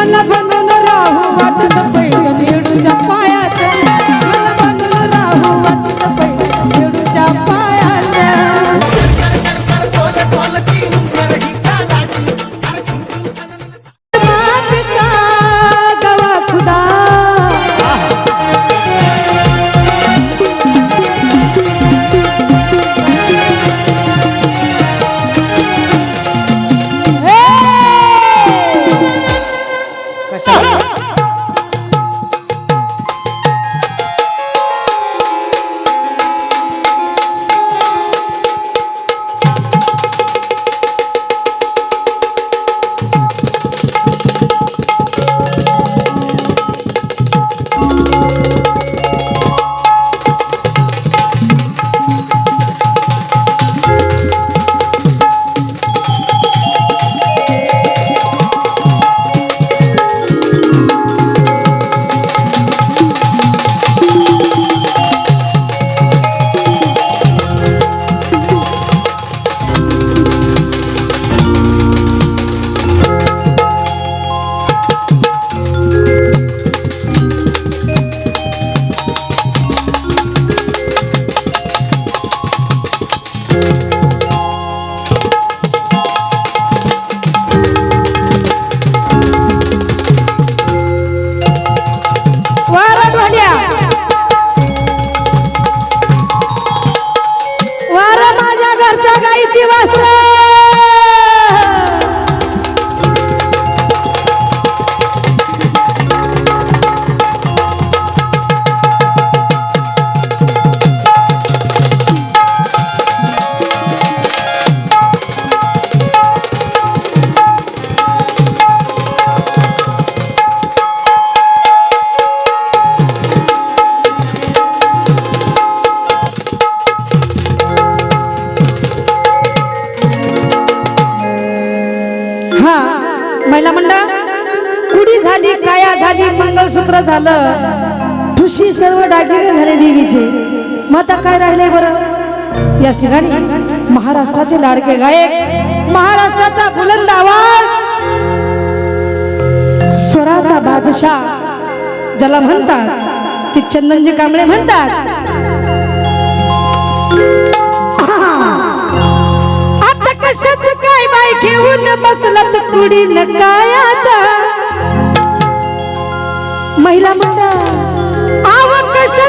మన బంధన రాహు వన్నత పై చెప్ప वारा माझ्या घरच्या गाईची वासर. महिला मंडळ कुडी झाली काया झाली मंगळसूत्र झालं. ठुशी सर्व डागिरे झाले देवीचे. मग आता काय राहिले बरं? याच ठिकाणी महाराष्ट्राचे लाडके गायक महाराष्ट्राचा बुलंद आवाज. स्वराचा बादशाह ज्याला म्हणतात ते चंदनजी कांबळे म्हणतात कशाच काय बाय घेऊन बसला तर कुडी कायाचा? महिला म्हणता आव कशा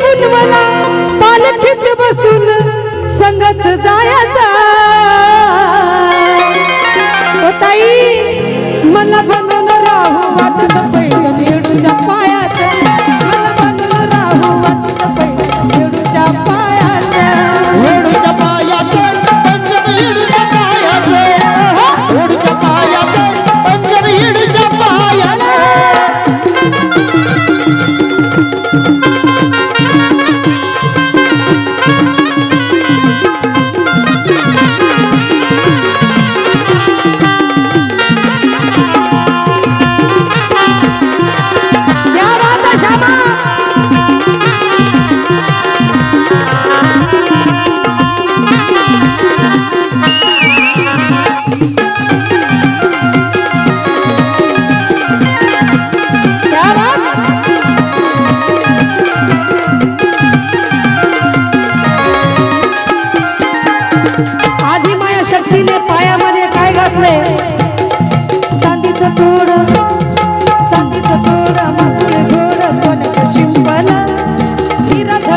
पुनवला पालखीत बसून संगत जायाचा.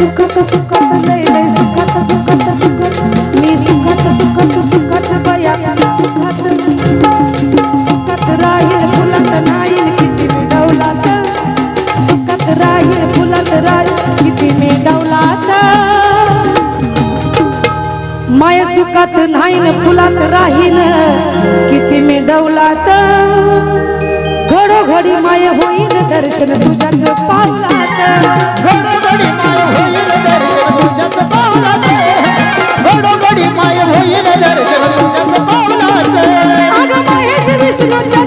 सुखत सुखत लय लय सुखत सुखत सुखत. मी सुखत सुखत सुखत बया सुखत. सुखत राहील फुलत नाही किती मी डवलात सुखत राहील फुलत राहील किती मी डवलात माय सुखात नाही न फुलात राहील किती मी मिळवलात घडोघडी माय होईन दर्शन तुझ्याच पावलात होईल दर्शन तुझ्याच पावलाचे माय होईल दर्शन तुझ्याच महेश विष्णूच्या